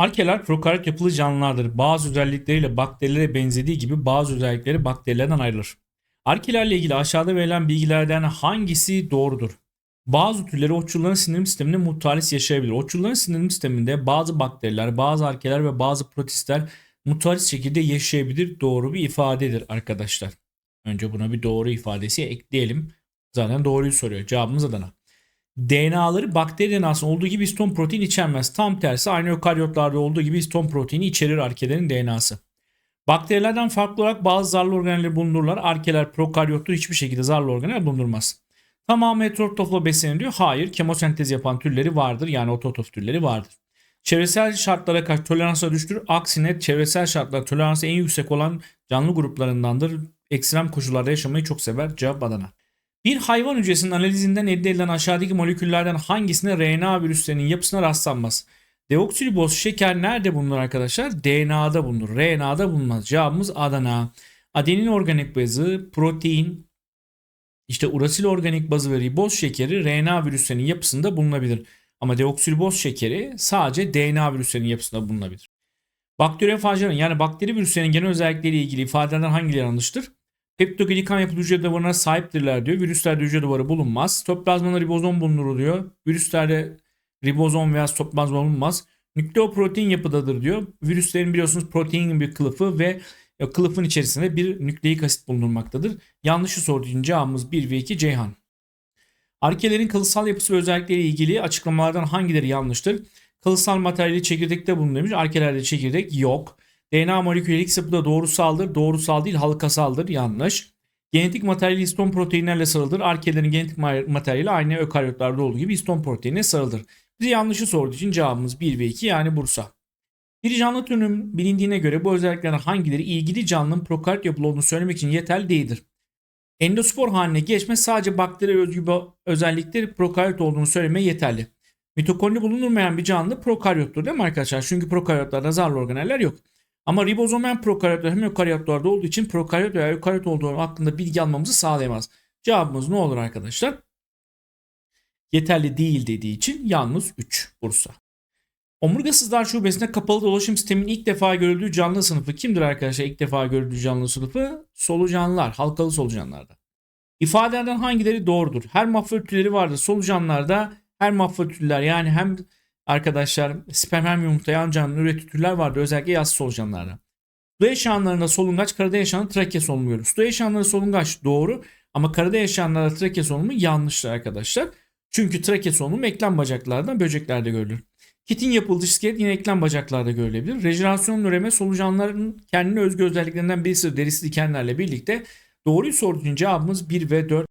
Arkeler prokaryot yapılı canlılardır. Bazı özellikleriyle bakterilere benzediği gibi bazı özellikleri bakterilerden ayrılır. Arkelerle ilgili aşağıda verilen bilgilerden hangisi doğrudur? Bazı türleri otçulların sindirim sisteminde mutualis yaşayabilir. Otçulların sindirim sisteminde bazı bakteriler, bazı arkeler ve bazı protistler mutualis şekilde yaşayabilir. Doğru bir ifadedir arkadaşlar. Önce buna bir doğru ifadesi ekleyelim. Zaten doğruyu soruyor. Cevabımız Adana. DNA'ları bakteri DNA'sının olduğu gibi histon protein içermez. Tam tersi aynı ökaryotlarda olduğu gibi histon proteini içerir arkelerin DNA'sı. Bakterilerden farklı olarak bazı zarlı organeller bulundururlar. Arkeler prokaryotlu hiçbir şekilde zarlı organel bulundurmaz. Tamamı heterotofla besleniliyor. Hayır. Kemosentez yapan türleri vardır. Yani ototof türleri vardır. Çevresel şartlara karşı toleransa düştür. Aksine çevresel şartlara toleransı en yüksek olan canlı gruplarındandır. Ekstrem koşullarda yaşamayı çok sever. Cevap Adana. Bir hayvan hücresinin analizinden elde edilen aşağıdaki moleküllerden hangisine RNA virüslerinin yapısına rastlanmaz? Deoksiriboz şeker nerede bulunur arkadaşlar? DNA'da bulunur. RNA'da bulunmaz. Cevabımız Adana. Adenin organik bazı, protein, işte urasil organik bazı ve riboz şekeri RNA virüslerinin yapısında bulunabilir. Ama deoksiriboz şekeri sadece DNA virüslerinin yapısında bulunabilir. Bakteriyofajların yani bakteri virüslerinin genel özellikleriyle ilgili ifadelerden hangileri yanlıştır? Peptoglikan yapılı hücre duvarına sahiptirler diyor. Virüslerde hücre duvarı bulunmaz. Sitoplazmada ribozom bulunur diyor. Virüslerde ribozom veya sitoplazma bulunmaz. Nükleoprotein yapıdadır diyor. Virüslerin biliyorsunuz protein bir kılıfı ve e, kılıfın içerisinde bir nükleik asit bulunmaktadır. Yanlışı sorduğu için cevabımız 1 ve 2 Ceyhan. Arkelerin kalıtsal yapısı ve özellikleri ilgili açıklamalardan hangileri yanlıştır? Kalıtsal materyali çekirdekte bulunur. Arkelerde çekirdek yok. DNA molekülü X yapıda doğrusaldır. Doğrusal değil halkasaldır. Yanlış. Genetik materyali histon proteinlerle sarılıdır. Arkelerin genetik materyali aynı ökaryotlarda olduğu gibi histon proteinine sarılıdır. Bize yanlışı sorduğu için cevabımız 1 ve 2 yani Bursa. Bir canlı türünün bilindiğine göre bu özelliklerden hangileri ilgili canlının prokaryot yapılı olduğunu söylemek için yeterli değildir. Endospor haline geçme sadece bakteri özgü özellikleri prokaryot olduğunu söylemeye yeterli. Mitokondri bulunmayan bir canlı prokaryottur değil mi arkadaşlar? Çünkü prokaryotlarda zarlı organeller yok. Ama ribozom hem prokaryotlar hem ökaryotlarda olduğu için prokaryot veya ökaryot olduğu hakkında bilgi almamızı sağlayamaz. Cevabımız ne olur arkadaşlar? Yeterli değil dediği için yalnız 3 Bursa. Omurgasızlar şubesinde kapalı dolaşım sisteminin ilk defa görüldüğü canlı sınıfı kimdir arkadaşlar? İlk defa görüldüğü canlı sınıfı solucanlar, halkalı solucanlarda. İfadelerden hangileri doğrudur? Her mafya türleri vardır. Solucanlarda her türler yani hem arkadaşlar sperm yumurtlayan canlı üretici türler vardır. Özellikle yaz solucanlarda. Su yaşayanlarında solungaç, karada yaşayan trakya solunumu görülür. Su yaşayanlarda solungaç doğru ama karada yaşayanlarda trakya solunumu yanlıştır arkadaşlar. Çünkü trakya solunumu eklem bacaklardan böceklerde görülür. Kitin yapıldığı iskelet yine eklem bacaklarda görülebilir. Rejenerasyon üreme solucanların kendine özgü özelliklerinden birisi derisi dikenlerle birlikte doğruyu sorduğun cevabımız 1 ve 4.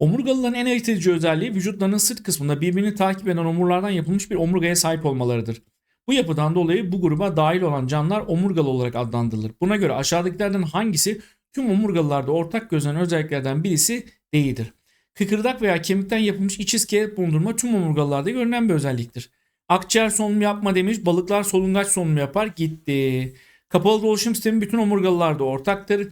Omurgalıların en ayırt edici özelliği vücutlarının sırt kısmında birbirini takip eden omurlardan yapılmış bir omurgaya sahip olmalarıdır. Bu yapıdan dolayı bu gruba dahil olan canlılar omurgalı olarak adlandırılır. Buna göre aşağıdakilerden hangisi tüm omurgalılarda ortak gözlenen özelliklerden birisi değildir. Kıkırdak veya kemikten yapılmış iç iskelet bulundurma tüm omurgalılarda görünen bir özelliktir. Akciğer solunumu yapma demiş. Balıklar solungaç solunumu yapar. Gitti. Kapalı dolaşım sistemi bütün omurgalılarda ortaktır.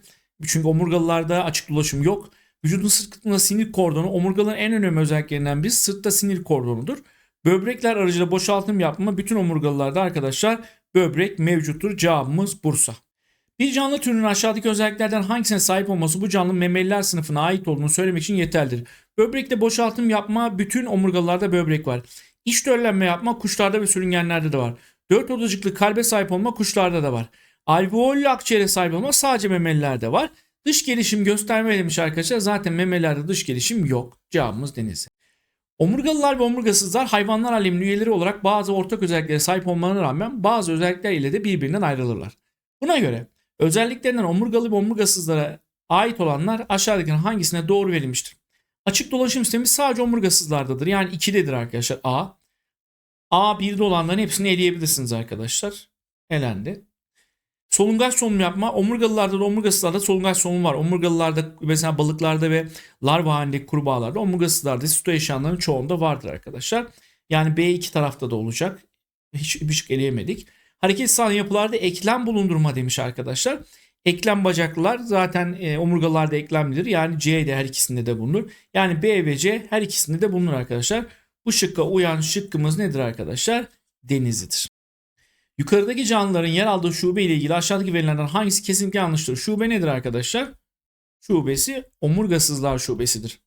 Çünkü omurgalılarda açık dolaşım yok. Vücudun sırtında sinir kordonu omurgaların en önemli özelliklerinden biri sırtta sinir kordonudur. Böbrekler aracılığıyla boşaltım yapma bütün omurgalılarda arkadaşlar böbrek mevcuttur. Cevabımız Bursa. Bir canlı türünün aşağıdaki özelliklerden hangisine sahip olması bu canlı memeliler sınıfına ait olduğunu söylemek için yeterlidir. Böbrekte boşaltım yapma bütün omurgalılarda böbrek var. İç döllenme yapma kuşlarda ve sürüngenlerde de var. Dört odacıklı kalbe sahip olma kuşlarda da var. Alveollü akciğere sahip olma sadece memelilerde var. Dış gelişim gösterme demiş arkadaşlar. Zaten memelilerde dış gelişim yok. Cevabımız denizi. Omurgalılar ve omurgasızlar hayvanlar aleminin üyeleri olarak bazı ortak özelliklere sahip olmalarına rağmen bazı özellikler ile de birbirinden ayrılırlar. Buna göre özelliklerinden omurgalı ve omurgasızlara ait olanlar aşağıdaki hangisine doğru verilmiştir? Açık dolaşım sistemi sadece omurgasızlardadır. Yani 2'dedir arkadaşlar A. A 1'de olanların hepsini eleyebilirsiniz arkadaşlar. Elendi. Solungaç solunum yapma. Omurgalılarda da omurgasızlarda solungaç solunum var. Omurgalılarda mesela balıklarda ve larva halindeki kurbağalarda omurgasızlarda sito yaşayanların çoğunda vardır arkadaşlar. Yani B2 tarafta da olacak. Hiç bir şey eleyemedik. Hareket sağlayan yapılarda eklem bulundurma demiş arkadaşlar. Eklem bacaklılar zaten e, omurgalarda eklemlidir. Yani C de her ikisinde de bulunur. Yani B ve C her ikisinde de bulunur arkadaşlar. Bu şıkka uyan şıkkımız nedir arkadaşlar? Denizlidir. Yukarıdaki canlıların yer aldığı şube ile ilgili aşağıdaki verilerden hangisi kesinlikle yanlıştır? Şube nedir arkadaşlar? Şubesi omurgasızlar şubesidir.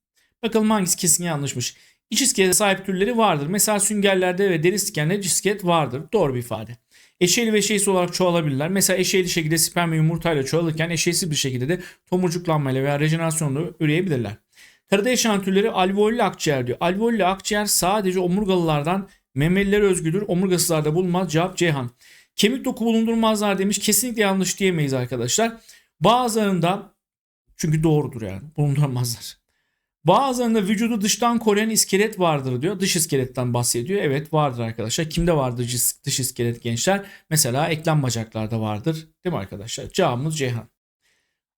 Bakalım hangisi kesin yanlışmış. İç iskelete sahip türleri vardır. Mesela süngerlerde ve deri iskelet iç iskelet vardır. Doğru bir ifade. Eşeğli ve eşeğsiz olarak çoğalabilirler. Mesela eşeğli şekilde sperm ve yumurtayla çoğalırken eşeğsiz bir şekilde de tomurcuklanmayla veya rejenerasyonla üreyebilirler. Karada yaşayan türleri alveollü akciğer diyor. Alveollü akciğer sadece omurgalılardan memelilere özgüdür. Omurgasızlarda bulunmaz. Cevap Ceyhan. Kemik doku bulundurmazlar demiş. Kesinlikle yanlış diyemeyiz arkadaşlar. Bazılarında çünkü doğrudur yani bulunduramazlar. Bazılarında vücudu dıştan koruyan iskelet vardır diyor. Dış iskeletten bahsediyor. Evet vardır arkadaşlar. Kimde vardır dış iskelet gençler? Mesela eklem bacaklarda vardır. Değil mi arkadaşlar? Cevabımız Ceyhan.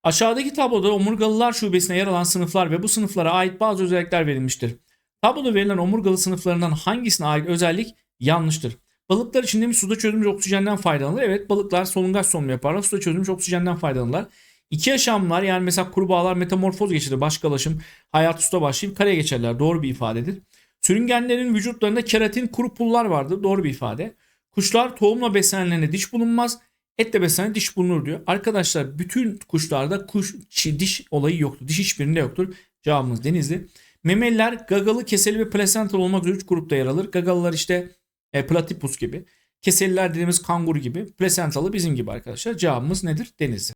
Aşağıdaki tabloda omurgalılar şubesine yer alan sınıflar ve bu sınıflara ait bazı özellikler verilmiştir. Tabloda verilen omurgalı sınıflarından hangisine ait özellik yanlıştır? Balıklar için demiş suda çözülmüş oksijenden faydalanır. Evet balıklar solungaç solunumu yaparlar. Suda çözülmüş oksijenden faydalanırlar. İki yaşamlar yani mesela kurbağalar metamorfoz geçirir. Başkalaşım, hayat usta başlayıp kareye geçerler. Doğru bir ifadedir. Sürüngenlerin vücutlarında keratin kuru pullar vardır. Doğru bir ifade. Kuşlar tohumla beslenenlerinde diş bulunmaz. Etle beslenen diş bulunur diyor. Arkadaşlar bütün kuşlarda kuş diş olayı yoktur. Diş hiçbirinde yoktur. Cevabımız denizli. Memeliler gagalı, keseli ve plasental olmak üzere 3 grupta yer alır. Gagalılar işte e, platypus gibi. Keseliler dediğimiz kanguru gibi. Plasentalı bizim gibi arkadaşlar. Cevabımız nedir? Denizli.